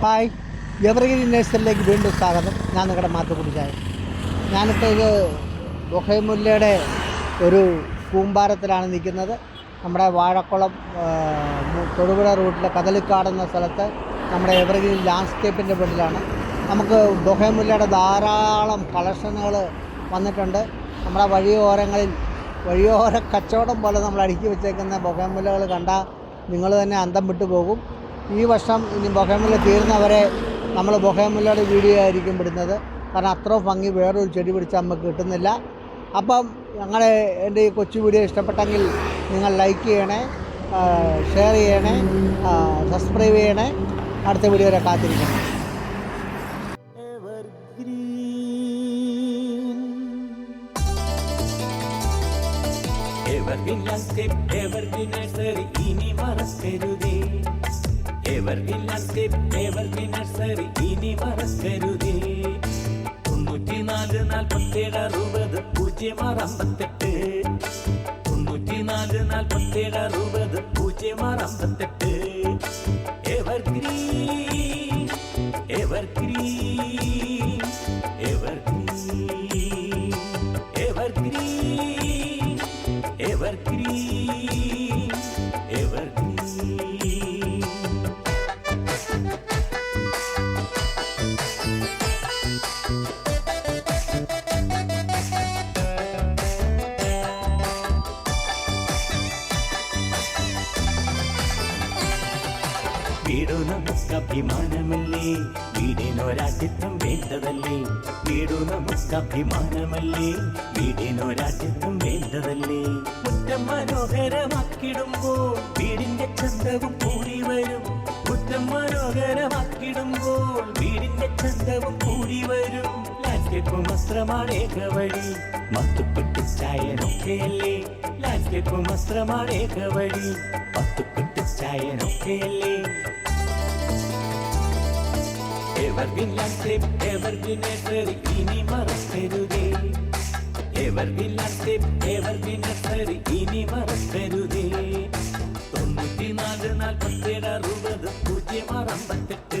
Hi evergreen നേഴ്സറിലേക്ക് വീണ്ടും സ്വാഗതം. ഞാൻ നിങ്ങളുടെ മാത്തുക്കുടിച്ചായ ഞാനിപ്പോൾ ഇത് ബൊഹൈമുല്ലയുടെ ഒരു കൂമ്പാരത്തിലാണ് നിൽക്കുന്നത്. നമ്മുടെ വാഴക്കുളം തൊടുപുഴ റൂട്ടിലെ കദളിക്കാട് എന്ന സ്ഥലത്ത് നമ്മുടെ എവർഗ്രീൻ ലാൻഡ്സ്കേപ്പിന്റെ വീട്ടിലാണ് നമുക്ക് ബൊഹൈമുല്ലയുടെ ധാരാളം കളക്ഷനുകൾ വന്നിട്ടുണ്ട്. നമ്മുടെ വഴിയോരങ്ങളിൽ വഴിയോര കച്ചവടം പോലെ നമ്മൾ അടുക്കി വെച്ചേക്കുന്ന ബൊഹൈമുല്ലകൾ കണ്ടാൽ നിങ്ങൾ തന്നെ അന്തം വിട്ടു പോകും ഈ വർഷം ഇനി ബൊഹേമുല്ല തീർന്നവരെ നമ്മൾ ബൊഹേമുല്ലയുടെ വീഡിയോ ആയിരിക്കും വിടുന്നത് കാരണം അത്ര ഭംഗി വേറൊരു ചെടി പിടിച്ചാൽ നമുക്ക് കിട്ടുന്നില്ല. അപ്പം ഞങ്ങളെ എന്റെ ഈ കൊച്ചു വീഡിയോ ഇഷ്ടപ്പെട്ടെങ്കിൽ നിങ്ങൾ ലൈക്ക് ചെയ്യണേ ഷെയർ ചെയ്യണേ സബ്സ്ക്രൈബ് ചെയ്യണേ. അടുത്ത വീഡിയോ വരെ കാത്തിരിക്കണം എവർഗ്രീൻ ലാൻഡ്സ്കേപ്പ് എവർഗ്രീൻ നഴ്സറി ഇനി മറക്കരുതേ എവർഗ്രീൻ ലാൻഡ്സ്കേപ്പ് എവർഗ്രീൻ നഴ്സറി ഇനി മറക്കരുതേ തൊണ്ണൂറ്റിനാല് നാൽപ്പത്തേഴ് അറുപത് പൂജ്യം ആറ് അമ്പത്തെട്ട് തൊണ്ണൂറ്റിനാല് നാൽപ്പത്തേഴ് അറുപത് പൂജ്യം ആറ് അമ്പത്തെട്ട് evergreen evergreen evergreen evergreen evergreen evergreen വീടു നമുക്ക് അഭിമാനമല്ലേ? വീടിനൊരാട്ടിത്വം വേണ്ടതല്ലേ? വീടു നമുക്ക് അഭിമാനമല്ലേ? വീടിനൊരാട്ടിത്വം വേണ്ടതല്ലേ? മുറ്റം മനോഹരമാക്കിടുമ്പോൾ വീടിന്റെ ചന്തവും കൂടി വരും. മുറ്റം മനോഹരമാക്കിടുമ്പോൾ വീടിന്റെ ചന്തവും കൂടി വരും. ലാൻഡ്സ്കേപ്പും വസ്ത്രമാണ് ഏകവഴി മത്തുപ്പെട്ട് ചായനൊക്കെയല്ലേ? ലാൻഡ്സ്കേപ്പും വസ്ത്രമാണ് ഏകവഴി മത്തുപ്പെട്ട് ചായനൊക്കെയല്ലേ? എവർഗ്രീൻ ലാൻഡ്സ്കേപ്പ് എവർഗ്രീൻ നഴ്സറി ഇനി മറക്കരുതേ. എവർഗ്രീൻ ലാൻഡ്സ്കേപ്പ് എവർഗ്രീൻ നഴ്സറി ഇനി മറക്കരുതേ. തൊണ്ണൂറ്റിനാല് നാൽപ്പത്തേഴ് അറുപത് പൂജ്യം ആറ് അമ്പത്തെട്ട്